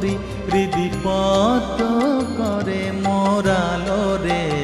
করি হৃদি পত করে মোরালো রে